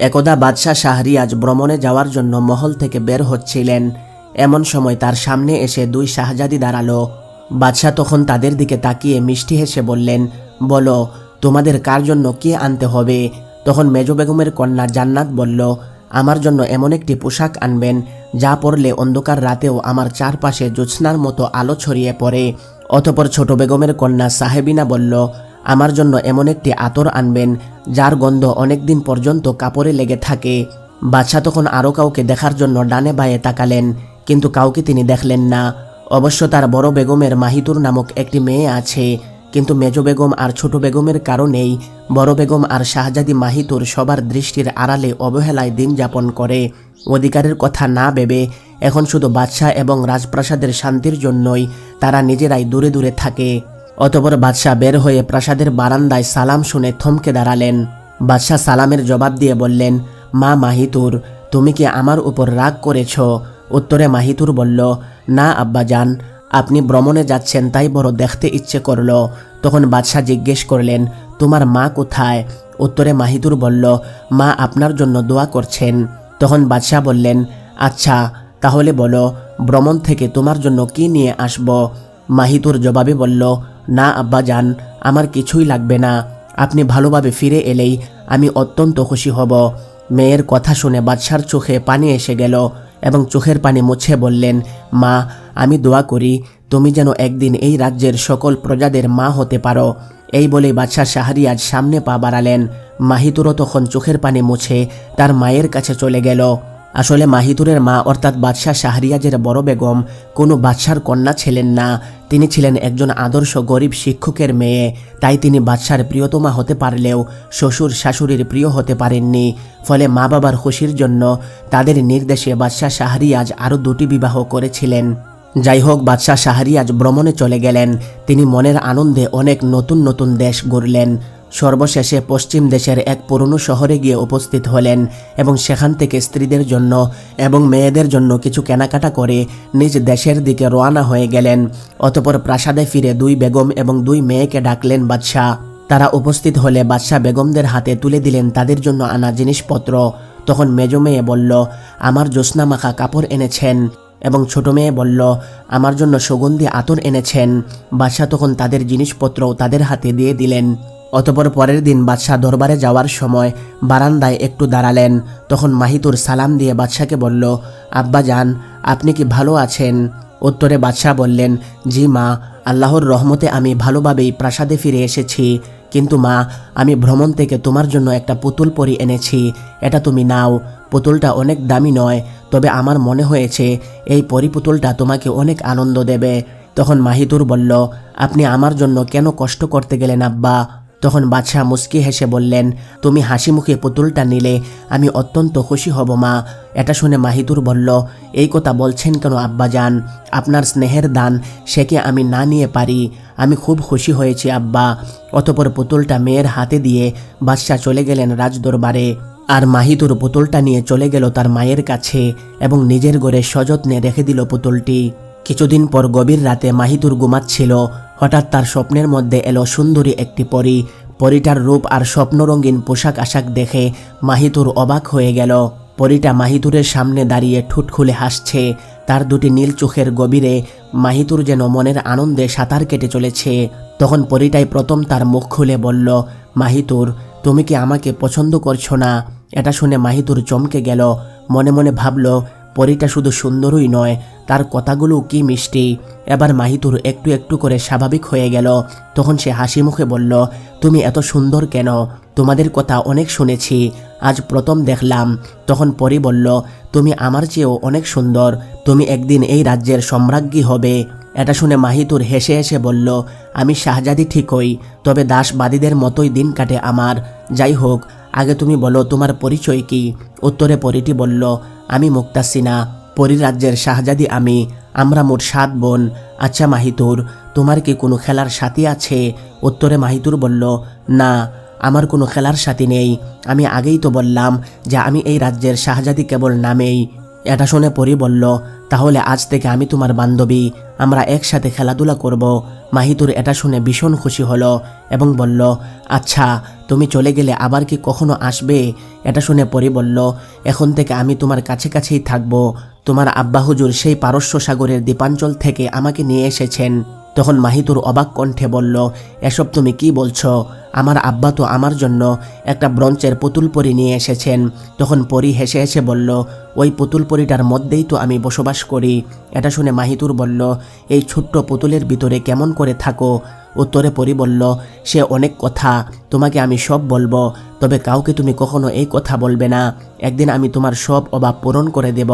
একদা বাদশাহ শাহরিয়াজ ভ্রমণে যাওয়ার জন্য মহল থেকে বের হচ্ছিলেন। এমন সময় তার সামনে এসে দুই শাহজাদি দাঁড়াল। বাদশাহ তখন তাদের দিকে তাকিয়ে মিষ্টি হেসে বললেন, বলো, তোমাদের কার জন্য কি আনতে হবে? তখন মেজ বেগমের কন্যা জান্নাত বলল, আমার জন্য এমন একটি পোশাক আনবেন, যা পরলে অন্ধকার রাতেও আমার চারপাশে জ্যোৎস্নার মতো আলো ছড়িয়ে পড়ে। অতপর ছোট বেগমের কন্যা সাহেবিনা বলল আমার জন্য এমন একটি আতর আনবেন, যার গন্ধ অনেক দিন পর্যন্ত কাপড়ে লেগে থাকে। বাদশাহ তখন আরও কাউকে দেখার জন্য ডানে বায়ে তাকালেন, কিন্তু কাউকে তিনি দেখলেন না। অবশ্য তার বড় বেগমের মাহিতুর নামক একটি মেয়ে আছে, কিন্তু মেজ বেগম আর ছোট বেগমের কারণেই বড় বেগম আর শাহজাদি মাহিতুর সবার দৃষ্টির আড়ালে অবহেলায় দিন যাপন করে। অধিকারের কথা না ভেবে এখন শুধু বাদশাহ এবং রাজপ্রাসাদের শান্তির জন্যই তারা নিজেরাই দূরে দূরে থাকে। অতপর বাদশাহ বের হয়ে প্রাসাদের বারান্দায় সালাম শুনে থমকে দাঁড়ালেন। বাদশাহ সালামের জবাব দিয়ে বললেন, মা মাহিতুর, তুমি কি আমার উপর রাগ করেছ? উত্তরে মাহিতুর বলল, না আব্বাজান আপনি ভ্রমণে যাচ্ছেন তাই বড় দেখতে ইচ্ছে করল। তখন বাদশাহ জিজ্ঞেস করলেন, তোমার মা কোথায়? উত্তরে মাহিতুর বলল, মা আপনার জন্য দোয়া করছেন। তখন বাদশাহ বললেন আচ্ছা তাহলে বলো, ভ্রমণ থেকে তোমার জন্য কি নিয়ে আসব? মাহিতুর জবাবে বলল না আব্বাজান আমার কিছুই লাগবে না। আপনি ভালোভাবে ফিরে এলেই আমি অত্যন্ত খুশি হব। মেয়ের কথা শুনে বাদশার চোখে পানি এসে গেল এবং চোখের পানি মুছে বললেন, মা, আমি দোয়া করি তুমি যেন একদিন এই রাজ্যের সকল প্রজাদের মা হতে পারো। এই বলে বাদশাহ শাহরিয়াজ সামনে পা বাড়ালেন। মাহিতুরও তখন চোখের পানি মুছে তার মায়ের কাছে চলে গেল। আসলে মাহিতুরের মা অর্থাৎ বাদশাহ শাহরিয়াজের বড় বেগম কোনো বাদশার কন্যা ছিলেন না। তিনি ছিলেন একজন আদর্শ গরিব শিক্ষকের মেয়ে। তাই তিনি বাদশার প্রিয়তমা হতে পারলেও শ্বশুর শাশুড়ির প্রিয় হতে পারেননি। ফলে মা বাবার খুশির জন্য তাদের নির্দেশে বাদশাহ শাহরিয়াজ আরও দুটি বিবাহ করেছিলেন। যাই হোক, বাদশাহ শাহরিয়াজ ভ্রমণে চলে গেলেন। তিনি মনের আনন্দে অনেক নতুন নতুন দেশ গড়লেন। সর্বশেষে পশ্চিম দেশের এক পুরনো শহরে গিয়ে উপস্থিত হলেন এবং সেখান থেকে স্ত্রীদের জন্য এবং মেয়েদের জন্য কিছু কেনাকাটা করে নিজ দেশের দিকে রওনা হয়ে গেলেন। অতপর প্রাসাদে ফিরে দুই বেগম এবং দুই মেয়েকে ডাকলেন বাদশাহ। তারা উপস্থিত হলে বাদশাহ বেগমদের হাতে তুলে দিলেন তাদের জন্য আনা জিনিসপত্র। তখন মেজ মেয়ে বলল, আমার জ্যোৎস্না মাখা কাপড় এনেছেন। এবং ছোট মেয়ে বলল, আমার জন্য সুগন্ধি আতর এনেছেন। বাদশাহ তখন তাদের জিনিসপত্র তাদের হাতে দিয়ে দিলেন। অতপর পরের দিন বাদশাহ দরবারে যাওয়ার সময় বারান্দায় একটু দাঁড়ালেন। তখন মাহিতুর সালাম দিয়ে বাদশাকে বলল, আব্বা যান আপনি কি ভালো আছেন? উত্তরে বাদশাহ বললেন, জি মা, আল্লাহর রহমতে আমি ভালোভাবেই প্রাসাদে ফিরে এসেছি। কিন্তু মা, আমি ভ্রমণ থেকে তোমার জন্য একটা পুতুল পরি এনেছি। এটা তুমি নাও। পুতুলটা অনেক দামি নয়, তবে আমার মনে হয়েছে এই পরিপুতুলটা তোমাকে অনেক আনন্দ দেবে। তখন মাহিতুর বলল, আপনি আমার জন্য কেন কষ্ট করতে গেলেন আব্বা? তখন বাদশাহ মুস্কি হেসে বললেন, তুমি হাসি মুখে পুতুলটা নিলে, আমি অত্যন্ত খুশি হব মা। এটা শুনে মাহিতুর বলল, এই কথা বলছেন কেন আব্বাজান? আপনার স্নেহের দান সে কি আমি না নিয়ে পারি। আমি খুব খুশি হয়েছি আব্বা। অতপর পুতুলটা মেয়ের হাতে দিয়ে বাদশাহ চলে গেলেন রাজদরবারে। আর মাহিতুর পুতুলটা নিয়ে চলে গেল তার মায়ের কাছে এবং নিজের ঘরে সযত্নে রেখে দিল পুতুলটি। কিছুদিন পর গভীর রাতে মাহিতুর ঘুমাচ্ছিল হঠাৎ তার স্বপ্নের মধ্যে এলো সুন্দরী একটি পরী। পরীটার রূপ আর স্বপ্নরঙ্গিন পোশাক আশাক দেখে মাহিতুর অবাক হয়ে গেল। পরীটা মাহিতুরের সামনে দাঁড়িয়ে ঠুট খুলে হাসছে। তার দুটি নীল চোখের গভীরে মাহিতুর যেন মনের আনন্দে সাঁতার কেটে চলেছে। তখন পরীটাই প্রথম তার মুখ খুলে বলল, মাহিতুর, তুমি কি আমাকে পছন্দ করছ না? এটা শুনে মাহিতুর চমকে গেল। মনে মনে ভাবল, পরীটা শুধু সুন্দরই নয় তার কথাগুলো কি মিষ্টি? এবার মাহিতুর একটু একটু করে স্বাভাবিক হয়ে গেল। তখন সে হাসি মুখে বলল, তুমি এত সুন্দর কেন? তোমাদের কথা অনেক শুনেছি। আজ প্রথম দেখলাম। তখন পরি বলল, তুমি আমার চেয়েও অনেক সুন্দর। তুমি একদিন এই রাজ্যের সম্রাজ্ঞী হবে। এটা শুনে মাহিতুর হেসে হেসে বলল, আমি শাহজাদি ঠিকই, তবে দাসবাদীদের মতোই দিন কাটে আমার। যাই হোক, আগে তুমি বলো তোমার পরিচয় কি? উত্তরে পরিটি বলল, আমি মুক্তাসিনা। পরিরাজ্যের শাহজাদি আমি, আমরা মোট সাত বোন। আচ্ছা মাহিতুর, তোমার কি কোনো খেলার সাথী আছে? উত্তরে মাহিতুর বলল, না, আমার কোনো খেলার সাথী নেই। আমি আগেই তো বললাম যে আমি এই রাজ্যের শাহজাদি কেবল নামেই এটা শুনে পরি বলল, তাহলে আজ থেকে আমি তোমার বান্ধবী, আমরা একসাথে খেলাধুলা করব। মাহিতুর এটা শুনে ভীষণ খুশি হলো এবং বলল আচ্ছা তুমি চলে গেলে আবার কি কখনো আসবে? এটা শুনে পরি বলল, এখন থেকে আমি তোমার কাছে কাছেই থাকব। তোমার আব্বা হুজুর সেই পারস্য সাগরের দ্বীপাঞ্চল থেকে আমাকে নিয়ে এসেছেন। তখন মাহিতুর অবাক কণ্ঠে বলল, এসব তুমি কি বলছো? আমার আব্বা তো আমার জন্য একটা ব্রঞ্চের পুতুল পরি নিয়ে এসেছেন। তখন পরি হেসে হেসে বলল, ওই পুতুল পরিটার মধ্যেই তো আমি বসবাস করি। এটা শুনে মাহিতুর বলল, এই ছোট্ট পুতুলের ভিতরে কেমন করে থাকো? উত্তরে পরি বলল, সে অনেক কথা, তোমাকে আমি সব বলব, তবে কাউকে তুমি কখনো এই কথা বলবে না। একদিন আমি তোমার সব অভাব পূরণ করে দেব।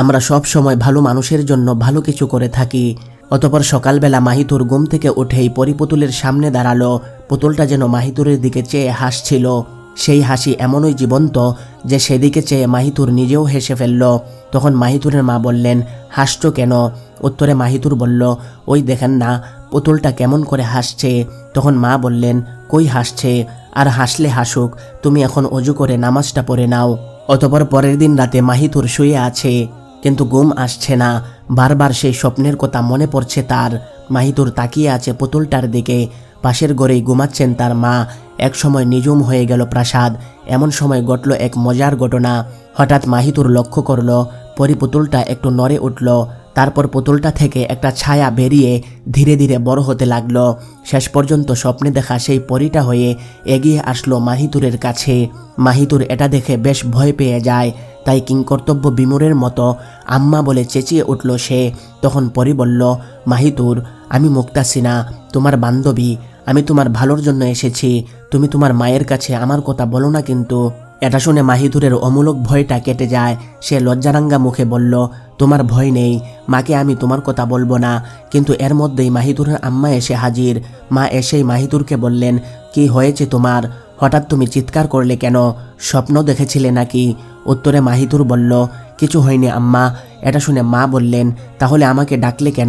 আমরা সব সময় ভালো মানুষের জন্য ভালো কিছু করে থাকি। অতপর সকালবেলা মাহিতুর ঘুম থেকে উঠেই পরিপুতুলের সামনে দাঁড়াল। পুতুলটা যেন মাহিতুরের দিকে চেয়ে হাসছিল। সেই হাসি এমনই জীবন্ত যে সেদিকে চেয়ে মাহিতুর নিজেও হেসে ফেলল। তখন মাহিতুরের মা বললেন, হাসছো কেন? উত্তরে মাহিতুর বলল, ওই দেখেন না, পুতুলটা কেমন করে হাসছে। তখন মা বললেন, কই হাসছে? আর হাসলে হাসুক, তুমি এখন অজু করে নামাজটা পড়ে নাও। অতপর পরের দিন রাতে মাহিতুর শুয়ে আছে। কিন্তু ঘুম আসছে না। বারবার সেই স্বপ্নের কথা মনে পড়ছে তার। মাহিতুর তাকিয়ে আছে পুতুলটার দিকে। পাশের ঘরেই ঘুমাচ্ছেন তার মা। এক সময় নিজুম হয়ে গেল প্রাসাদ। এমন সময় ঘটল এক মজার ঘটনা। হঠাৎ মাহিতুর লক্ষ্য করল পরিপুতুলটা একটু নড়ে উঠল। তারপর পুতুলটা থেকে একটা ছায়া বেরিয়ে ধীরে ধীরে বড় হতে লাগল। শেষ পর্যন্ত স্বপ্নে দেখা সেই পরিটা হয়ে এগিয়ে আসলো মাহিতুরের কাছে। মাহিতুর এটা দেখে বেশ ভয় পেয়ে যায়। তাই কিংকর্তব্য বিমুরের মতো আম্মা বলে চেঁচিয়ে উঠল সে। তখন পরি বলল, মাহিতুর, আমি মুক্তাসিনা তোমার বান্ধবী। আমি তোমার ভালোর জন্য এসেছি। তুমি তোমার মায়ের কাছে আমার কথা বলো না কিন্তু। এটা শুনে মাহিদুরের অমূলক ভয়টা কেটে যায়। সে লজ্জারাঙ্গা মুখে বলল, তোমার ভয় নেই। মাকে আমি তোমার কথা বলব না। কিন্তু এর মধ্যেই মাহিদুরের আম্মা এসে হাজির। মা এসেই মাহিদুরকে বললেন, কি হয়েছে তোমার? হঠাৎ তুমি চিৎকার করলে কেন? স্বপ্ন দেখেছিলে নাকি? উত্তরে মাহিদুর বলল, কিছু হয়নি আম্মা। এটা শুনে মা বললেন, তাহলে আমাকে ডাকলে কেন?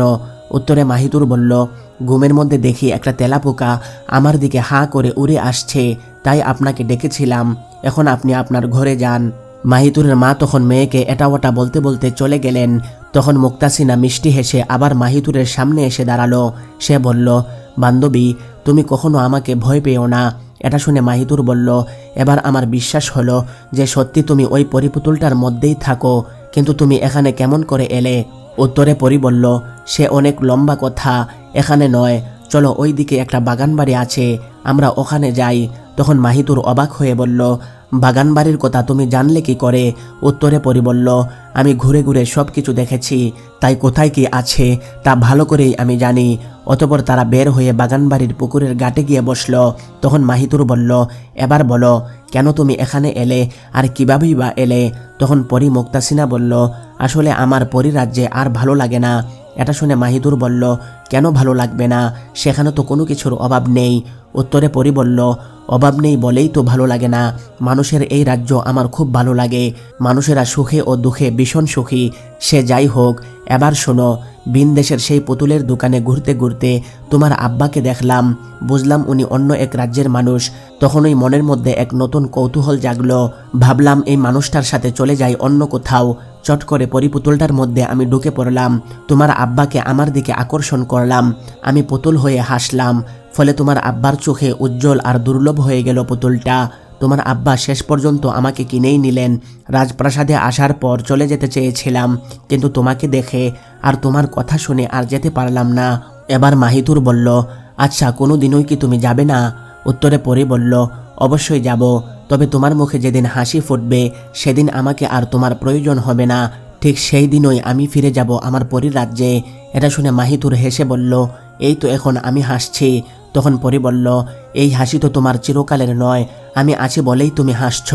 উত্তরে মাহিদুর বলল, ঘুমের মধ্যে দেখি একটা তেলাপোকা আমার দিকে হাঁ করে উড়ে আসছে, তাই আপনাকে ডেকেছিলাম। এখন আপনি আপনার ঘরে যান। মাহিতুরের মা তখন মেয়েকে এটা ওটা বলতে বলতে চলে গেলেন। তখন মুক্তাসিনা মিষ্টি হেসে আবার মাহিতুরের সামনে এসে দাঁড়াল। সে বলল, বান্ধবী, তুমি কখনো আমাকে ভয় পেও না। এটা শুনে মাহিতুর বলল, এবার আমার বিশ্বাস হলো যে সত্যি তুমি ওই পরিপুতুলটার মধ্যেই থাকো, কিন্তু তুমি এখানে কেমন করে এলে? উত্তরে পরি বলল, সে অনেক লম্বা কথা, এখানে নয়। চলো ওই দিকে একটা বাগান বাড়ি আছে, আমরা ওখানে যাই। তখন মাহিতুর অবাক হয়ে বলল বাগান বাড়ির কথা তুমি জানলে কি করে? উত্তরে পরি বলল, আমি ঘুরে ঘুরে সব কিছু দেখেছি, তাই কোথায় কি আছে তা ভালো করেই আমি জানি। অতপর তারা বের হয়ে বাগান বাড়ির পুকুরের গাটে গিয়ে বসল। তখন মাহিতুর বলল, এবার বলো, কেন তুমি এখানে এলে, আর কিভাবেই বা এলে? তখন পরি মুক্তাসিনা বলল আসলে আমার পরিরাজ্যে আর ভালো লাগে না। এটা শুনে মাহিদুর বলল কেন ভালো লাগবে না? সেখানে তো কোনো কিছুর অভাব নেই। উত্তরে পরি বলল, অভাব নেই বলেই তো ভালো লাগে না। মানুষের এই রাজ্য আমার খুব ভালো লাগে। মানুষেরা সুখে ও দুঃখে ভীষণ সুখী। সে যাই হোক, এবার শোনো বিন দেশের সেই পুতুলের দোকানে ঘুরতে ঘুরতে তোমার আব্বাকে দেখলাম। বুঝলাম উনি অন্য এক রাজ্যের মানুষ। তখনই মনের মধ্যে এক নতুন কৌতূহল জাগলো। ভাবলাম এই মানুষটার সাথে চলে যাই অন্য কোথাও। চট করে পরিপুতুলটার মধ্যে আমি ঢুকে পড়লাম। তোমার আব্বাকে আমার দিকে আকর্ষণ করলাম আমি পুতুল হয়ে হাসলাম। ফলে তোমার আব্বার চোখে উজ্জ্বল আর দুর্লভ হয়ে গেল পুতুলটা। তোমার আব্বা শেষ পর্যন্ত আমাকে কিনেই নিলেন। রাজপ্রাসাদে আসার পর চলে যেতে চেয়েছিলাম, কিন্তু তোমাকে দেখে আর তোমার কথা শুনে আর যেতে পারলাম না। এবার মাহিতুর বলল আচ্ছা কোনো দিনই কি তুমি যাবে না? উত্তরে পরে বলল, অবশ্যই যাব, তবে তোমার মুখে যেদিন হাসি ফুটবে, সেদিন আমাকে আর তোমার প্রয়োজন হবে না। ঠিক সেই দিনই আমি ফিরে যাব আমার পরীর রাজ্যে। এটা শুনে মাহিতুর হেসে বলল, এই তো এখন আমি হাসছি। তখন পরি বলল, এই হাসি তো তোমার চিরকালের নয়, আমি আছি বলেই তুমি হাসছ।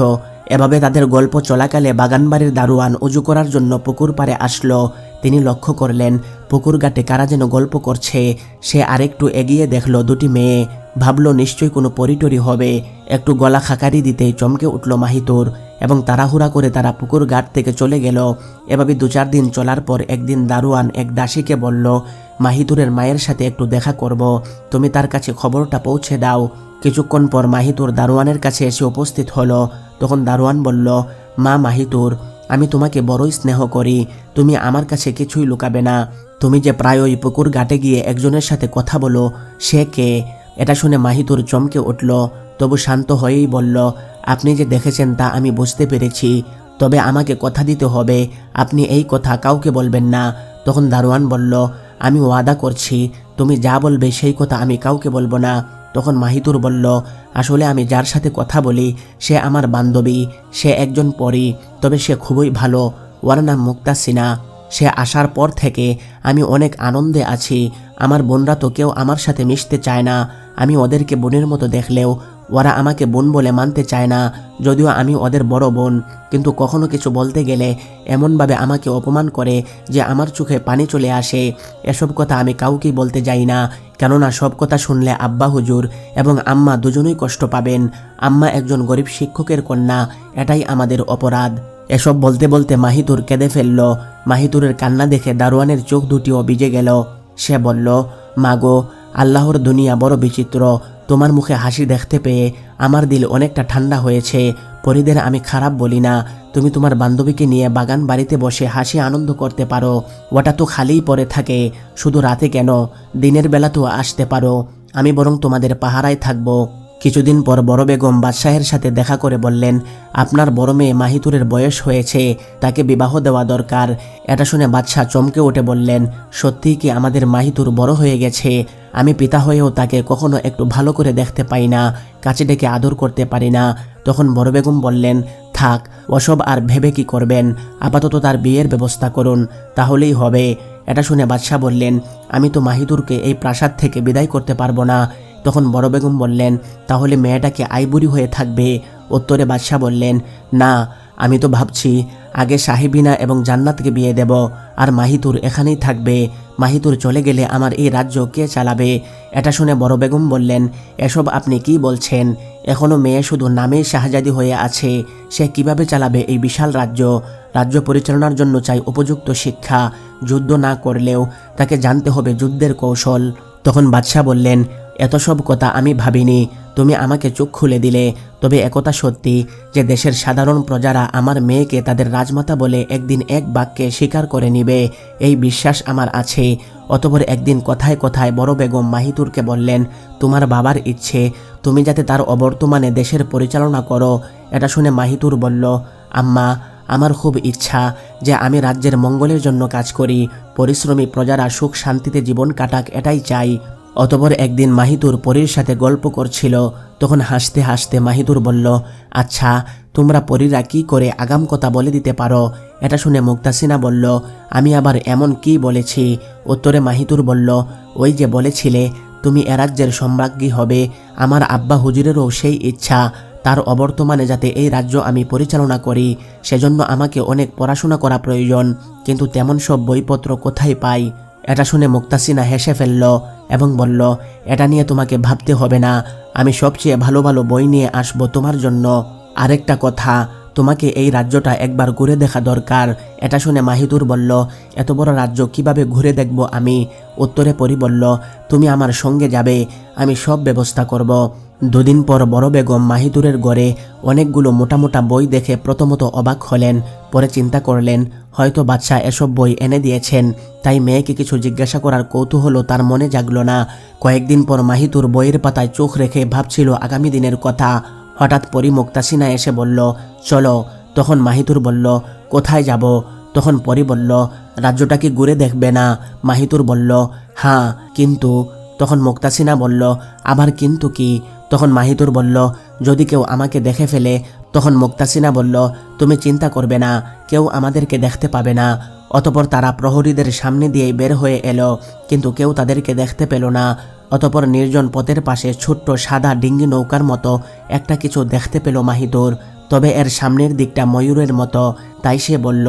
এভাবে তাদের গল্প চলাকালে বাগানবাড়ির দারোয়ান উজু করার জন্য পুকুর পাড়ে আসলো। তিনি লক্ষ্য করলেন, পুকুর ঘাটে কারা যেন গল্প করছে। সে আরেকটু এগিয়ে দেখল দুটি মেয়ে। ভাবলো নিশ্চয়ই কোনো পরিটরি হবে। একটু গলা খাকারি দিতে চমকে উঠল মাহিতুর এবং তাড়াহুড়া করে তারা পুকুর ঘাট থেকে চলে গেল। এভাবে দু চার দিন চলার পর একদিন দারোয়ান এক দাসীকে বলল, মাহিতুরের মায়ের সাথে একটু দেখা করব। তুমি তার কাছে খবরটা পৌঁছে দাও। কিছুক্ষণ পর মাহিতুর দারোয়ানের কাছে এসে উপস্থিত হলো। তখন দারোয়ান বলল, মা মাহিতুর, আমি তোমাকে বড়ই স্নেহ করি। তুমি আমার কাছে কিছুই লুকাবে না। তুমি যে প্রায়ই পুকুর ঘাটে গিয়ে একজনের সাথে কথা বলো, সে কে? এটা শুনে মাহিতুর চমকে উঠল, তবু শান্ত হয়েই বলল, আপনি যে দেখেছেন তা আমি বুঝতে পেরেছি, তবে আমাকে কথা দিতে হবে। আপনি এই কথা কাউকে বলবেন না তখন দারোয়ান বলল, আমি ওয়াদা করছি, তুমি যা বলবে সেই কথা আমি কাউকে বলব না তখন মাহিতুর বলল, আসলে আমি যার সাথে কথা বলি, সে আমার বান্ধবী, সে একজন পরী, তবে সে খুবই ভালো, ওর নাম মুক্তাসিনা সে আসার পর থেকে আমি অনেক আনন্দে আছি। আমার বোনরা তো কেউ আমার সাথে মিশতে চায় না। আমি ওদেরকে বোনের মতো দেখলেও ওরা আমাকে বোন বলে মানতে চায় না। যদিও আমি ওদের বড় বোন, কিন্তু কখনো কিছু বলতে গেলে এমনভাবে আমাকে অপমান করে যে আমার চোখে পানি চলে আসে। এসব কথা আমি কাউকেই বলতে যাই না, কেননা সব কথা শুনলে আব্বা হুজুর এবং আম্মা দুজনেই কষ্ট পাবেন। আম্মা একজন গরিব শিক্ষকের কন্যা, এটাই আমাদের অপরাধ। এসব বলতে বলতে মাহিতুর কেঁদে ফেলল। মাহিতুরের কান্না দেখে দারোয়ানের চোখ দুটিও ভিজে গেল। সে বলল মাগো আল্লাহর দুনিয়া বড় বিচিত্র। তোমার মুখে হাসি দেখতে পেয়ে আমার দিল অনেকটা ঠান্ডা হয়েছে। পরিদের আমি খারাপ বলি না। তুমি তোমার বান্ধবীকে নিয়ে বাগান বাড়িতে বসে হাসি আনন্দ করতে পারো। ওটা তো খালিই পড়ে থাকে। শুধু রাতে কেন? দিনের বেলা তো আসতে পারো। আমি বরং তোমাদের পাহারায় থাকব। কিছুদিন পর বড় বেগম বাদশাহের সাথে দেখা করে বললেন, আপনার বড় মেয়ে মাহিতুরের বয়স হয়েছে, তাকে বিবাহ দেওয়া দরকার। এটা শুনে বাদশাহ চমকে উঠে বললেন, সত্যিই কি আমাদের মাহিতুর বড় হয়ে গেছে? আমি পিতা হয়েও তাকে কখনো একটু ভালো করে দেখতে পাই না, কাছে ডেকে আদর করতে পারি না। তখন বড় বেগম বললেন, থাক, ওসব আর ভেবে কি করবেন? আপাতত তার বিয়ের ব্যবস্থা করুন, তাহলেই হবে। এটা শুনে বাদশাহ বললেন, আমি তো মাহিতুরকে এই প্রাসাদ থেকে বিদায় করতে পারব না। তখন বড় বেগম বললেন, তাহলে মেয়েটাকে আইবুড়ি হয়ে থাকবে। উত্তরে বাদশাহ বললেন, না, আমি তো ভাবছি, আগে সাহেবিনা এবং জান্নাতকে বিয়ে দেব, আর মাহিতুর এখানেই থাকবে। মাহিতুর চলে গেলে আমার এই রাজ্য কে চালাবে? এটা শুনে বড় বেগম বললেন, এসব আপনি কি বলছেন? এখনও মেয়ে শুধু নামেই শাহজাদি হয়ে আছে, সে কীভাবে চালাবে এই বিশাল রাজ্য? রাজ্য পরিচালনার জন্য চাই উপযুক্ত শিক্ষা, যুদ্ধ না করলেও তাকে জানতে হবে যুদ্ধের কৌশল। তখন বাদশাহ বললেন এত সব কথা আমি ভাবিনি। তুমি আমাকে চোখ খুলে দিলে। তবে একথা সত্যি যে দেশের সাধারণ প্রজারা আমার মেয়েকে তাদের রাজমাতা বলে একদিন এক বাক্যে স্বীকার করে নিবে, এই বিশ্বাস আমার আছে। অতপর একদিন কথায় কথায় বড় বেগম মাহিতুরকে বললেন, তোমার বাবার ইচ্ছে, তুমি যাতে তার অবর্তমানে দেশের পরিচালনা করো। এটা শুনে মাহিতুর বলল, আম্মা, আমার খুব ইচ্ছা যে আমি রাজ্যের মঙ্গলের জন্য কাজ করি। পরিশ্রমী প্রজারা সুখ শান্তিতে জীবন কাটাক, এটাই চাই। অতপর একদিন মাহিতুর পরীর সাথে গল্প করছিল। তখন হাসতে হাসতে মাহিতুর বলল আচ্ছা তোমরা পরীরা কি করে আগাম কথা বলে দিতে পারো? এটা শুনে মুক্তাসিনা বলল, আমি আবার এমন কি বলেছি? উত্তরে মাহিতুর বলল, ওই যে বলেছিলে, তুমি এ রাজ্যের সম্রাজ্ঞী হবে। আমার আব্বা হুজুরেরও সেই ইচ্ছা। তার অবর্তমানে যাতে এই রাজ্য আমি পরিচালনা করি, সেজন্য আমাকে অনেক পড়াশোনা করা প্রয়োজন। কিন্তু তেমন সব বইপত্র কোথায় পাই? এটা শুনে মুক্তাসিনা হেসে ফেলল এবং বলল, এটা নিয়ে তোমাকে ভাবতে হবে না। আমি সবচেয়ে ভালো ভালো বই নিয়ে আসব তোমার জন্য। আরেকটা কথা, তোমাকে এই রাজ্যটা একবার ঘুরে দেখা দরকার। এটা শুনে মাহিদুর বলল, এত বড় রাজ্য কীভাবে ঘুরে দেখব আমি? উত্তরে পরি বলল, তুমি আমার সঙ্গে যাবে, আমি সব ব্যবস্থা করব। দুদিন পর বড় বেগম মাহিদুরের গড়ে অনেকগুলো মোটা মোটা বই দেখে প্রথমত অবাক হলেন, পরে চিন্তা করলেন হয়তো বাচ্চা এসব বই এনে দিয়েছেন। তাই মেয়েকে কিছু জিজ্ঞাসা করার কৌতূহলও তার মনে জাগল না। কয়েকদিন পর মাহিতুর বইয়ের পাতায় চোখ রেখে ভাবছিল আগামী দিনের কথা। হঠাৎ পরি মুক্তাসিনা এসে বলল, চলো। তখন মাহিতুর বলল, কোথায় যাব? তখন পরি বলল, রাজ্যটা কি ঘুরে দেখবে না? মাহিতুর বলল হ্যাঁ কিন্তু। তখন মুক্তাসিনা বলল, আবার কিন্তু কি? তখন মাহিতুর বলল, যদি কেউ আমাকে দেখে ফেলে তখন মুক্তাসিনা বলল, তুমি চিন্তা করবে না, কেউ আমাদেরকে দেখতে পাবে না। অতপর তারা প্রহরীদের সামনে দিয়েই বের হয়ে এলো, কিন্তু কেউ তাদেরকে দেখতে পেল না। অতপর নির্জন পথের পাশে ছোট্ট সাদা ডিঙ্গি নৌকার মতো একটা কিছু দেখতে পেল মাহিদুর তবে এর সামনের দিকটা ময়ূরের মতো। তাই সে বলল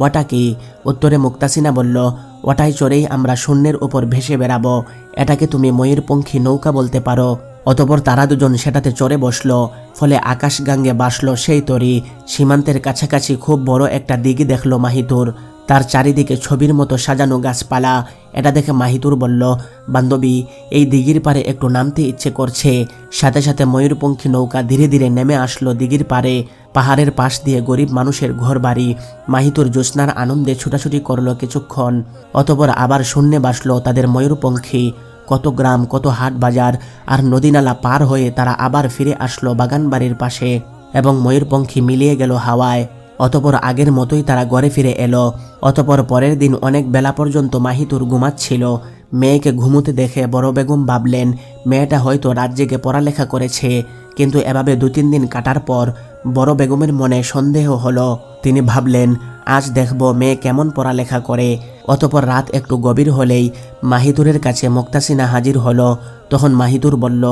ওটা কি? উত্তরে মুক্তাসিনা বলল ওটাই চড়েই আমরা শূন্যের উপর ভেসে বেড়াবো। এটাকে তুমি ময়ূরপঙ্খী নৌকা বলতে পারো। অতপর তারা দুজন সেটাতে চড়ে বসল, ফলে আকাশগাঙ্গে বাসলো সেই তরি। সীমান্তের কাছাকাছি খুব বড় একটা দিঘি দেখল মাহিতুর। তার চারিদিকে ছবির মতো সাজানো গাছপালা। এটা দেখে মাহিতুর বলল, বান্ধবী, এই দিঘির পারে একটু নামতে ইচ্ছে করছে। সাথে সাথে ময়ূরপঙ্খী নৌকা ধীরে ধীরে নেমে আসলো দিঘির পারে পাহাড়ের পাশ দিয়ে গরিব মানুষের ঘর বাড়ি মাহিতুর জ্যোৎস্নার আনন্দে ছুটাছুটি করল কিছুক্ষণ। অতপর আবার শূন্যে বাসলো তাদের ময়ূরপঙ্খী। কত গ্রাম, কত হাট বাজার আর নদীনালা পার হয়ে তারা আবার ফিরে আসলো বাগান বাড়ির পাশে এবং ময়ূরপঙ্খী মিলিয়ে গেল হাওয়ায়। অতপর আগের মতোই তারা ঘরে ফিরে এলো। অতপর পরের দিন অনেক বেলা পর্যন্ত মাহিতুর ঘুমাচ্ছিল। মেয়েকে ঘুমোতে দেখে বড় বেগম ভাবলেন, মেয়েটা হয়তো রাত জেগে পড়ালেখা করেছে। কিন্তু এভাবে দু তিন দিন কাটার পর বড় বেগমের মনে সন্দেহ হলো। তিনি ভাবলেন আজ দেখব মেয়ে কেমন পড়ালেখা করে। অতপর রাত একটু গভীর হলেই মাহিতুরের কাছে মুক্তাসিনা হাজির হলো। তখন মাহিতুর বলল,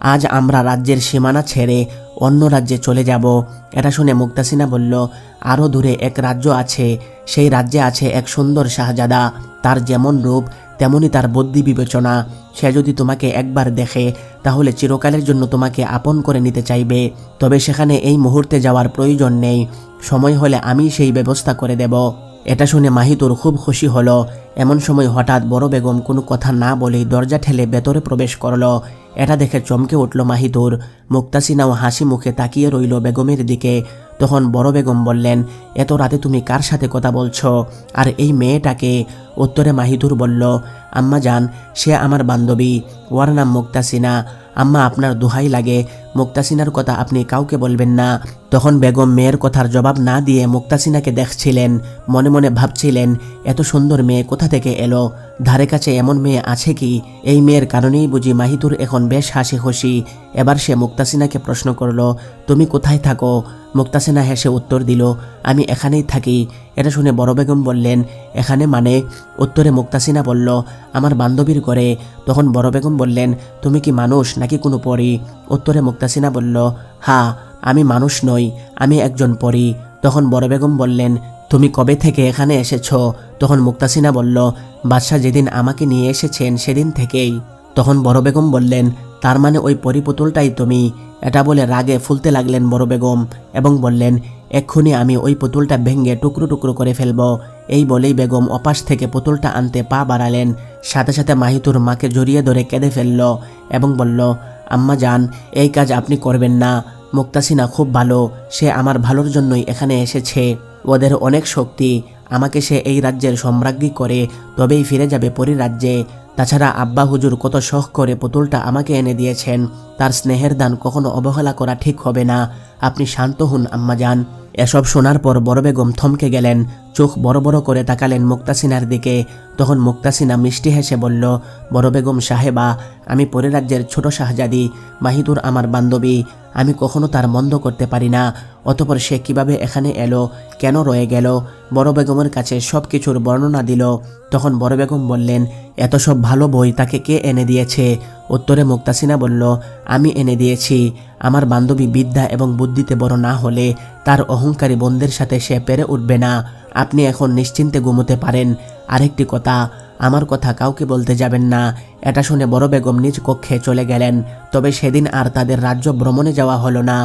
আজ আমরা রাজ্যের সীমানা ছেড়ে অন্য রাজ্যে চলে যাব। এটা শুনে মুক্তাসিনা বলল আরও দূরে এক রাজ্য আছে। সেই রাজ্যে আছে এক সুন্দর শাহজাদা। তার যেমন রূপ, তেমনি তার বুদ্ধি বিবেচনা। সে যদি তোমাকে একবার দেখে, তাহলে চিরকালের জন্য তোমাকে আপন করে নিতে চাইবে। তবে সেখানে এই মুহূর্তে যাওয়ার প্রয়োজন নেই। সময় হলে আমি সেই ব্যবস্থা করে দেব। এটা শুনে মাহিতুর খুব খুশি হলো। এমন সময় হঠাৎ বড় বেগম কোনো কথা না বলেই দরজা ঠেলে ভেতরে প্রবেশ করল। এটা দেখে চমকে উঠল মাহিতুর। মুক্তাসিনাও হাসি মুখে তাকিয়ে রইল বেগমের দিকে। তখন বড় বেগম বললেন, এত রাতে তুমি কার সাথে কথা বলছো? আর এই মেয়েটাকে? উত্তরে মাহিতুর বলল, আম্মা যান সে আমার বান্ধবী। ওর নাম মুক্তাসিনা। আম্মা আপনার দোহাই লাগে। মুক্তাসিনার কথা আপনি কাউকে বলবেন না। তখন বেগম মেয়ের কথার জবাব না দিয়ে মুক্তাসিনাকে দেখছিলেন, মনে মনে ভাবছিলেন, এত সুন্দর মেয়ে কোথা থেকে এলো? ধারে কাছে এমন মেয়ে আছে কি? এই মেয়ের কারণেই বুঝি মাহিতুর এখন বেশ হাসি খুশি এবার সে মুক্তাসিনাকে প্রশ্ন করল, তুমি কোথায় থাকো? মুক্তাসিনা হেসে উত্তর দিল, আমি এখানেই থাকি। এটা শুনে বড় বেগম বললেন, এখানে মানে? উত্তরে মুক্তাসিনা বলল, আমার বান্ধবীর ঘরে। তখন বড় বেগম বললেন, তুমি কি মানুষ নাকি কোনো পরী? উত্তরে মুক্তাসিনা বলল হ্যাঁ আমি মানুষ নই, আমি একজন পরী। তখন বড় বেগম বললেন, তুমি কবে থেকে এখানে এসেছ? তখন মুক্তাসিনা বলল, বাদশাহ যেদিন আমাকে নিয়ে এসেছেন সেদিন থেকেই। তখন বড় বেগম বললেন, তার মানে ওই পরিপুতুলটাই তুমি? এটা বলে রাগে ফুলতে লাগলেন বড় বেগম এবং বললেন, এক্ষুনি আমি ওই পুতুলটা ভেঙে টুকরো টুকরো করে ফেলব। এই বলেই বেগম অপাশ থেকে পুতুলটা আনতে পা বাড়ালেন। সাথে সাথে মাহিতুর মাকে জড়িয়ে ধরে কেঁদে ফেলল এবং বলল আম্মা যান এই কাজ আপনি করবেন না। মুক্তাসিনা খুব ভালো, সে আমার ভালোর জন্যই এখানে এসেছে। ওদের অনেক শক্তি, আমাকে সে এই রাজ্যের সম্রাজ্ঞী করে, তবেই ফিরে যাবে পরিরাজ্যে তাছাড়া আব্বা হুজুর কত শখ করে পুতুলটা আমাকে এনে দিয়েছেন, তার স্নেহের দান কখনো অবহেলা করা ঠিক হবে না। আপনি শান্ত হন, আম্মা যান এসব শোনার পর বড় বেগম থমকে গেলেন, চোখ বড় বড় করে তাকালেন মুক্তাসিনার দিকে। তখন মুক্তাসিনা মিষ্টি হেসে বলল, বড় বেগম সাহেবা, আমি পরিরাজ্যের ছোট শাহজাদি মাহিতুর আমার বান্ধবী, আমি কখনো তার মন্দ করতে পারি না। অতপর সে কীভাবে এখানে এলো, কেন রয়ে গেল, বড় বেগমের কাছে সব কিছুর বর্ণনা দিল। তখন বড় বেগম বললেন, এত সব ভালো বই তাকে কে এনে দিয়েছে? উত্তরে মুক্তাসিনা বলল, আমি এনে দিয়েছি। আমার বান্ধবী বিদ্যা এবং বুদ্ধিতে বড় না হলে তার অহংকারী বন্ধের সাথে সে পেরে উঠবে না। আপনি এখন নিশ্চিন্তে ঘুমোতে পারেন। আরেকটি কথা, আমার কথা কাউকে বলতে যাবেন না। এটা শুনে বড় বেগম নিজ কক্ষে চলে গেলেন। তবে সেদিন আর তাদের রাজ্য ভ্রমণে যাওয়া হলো না।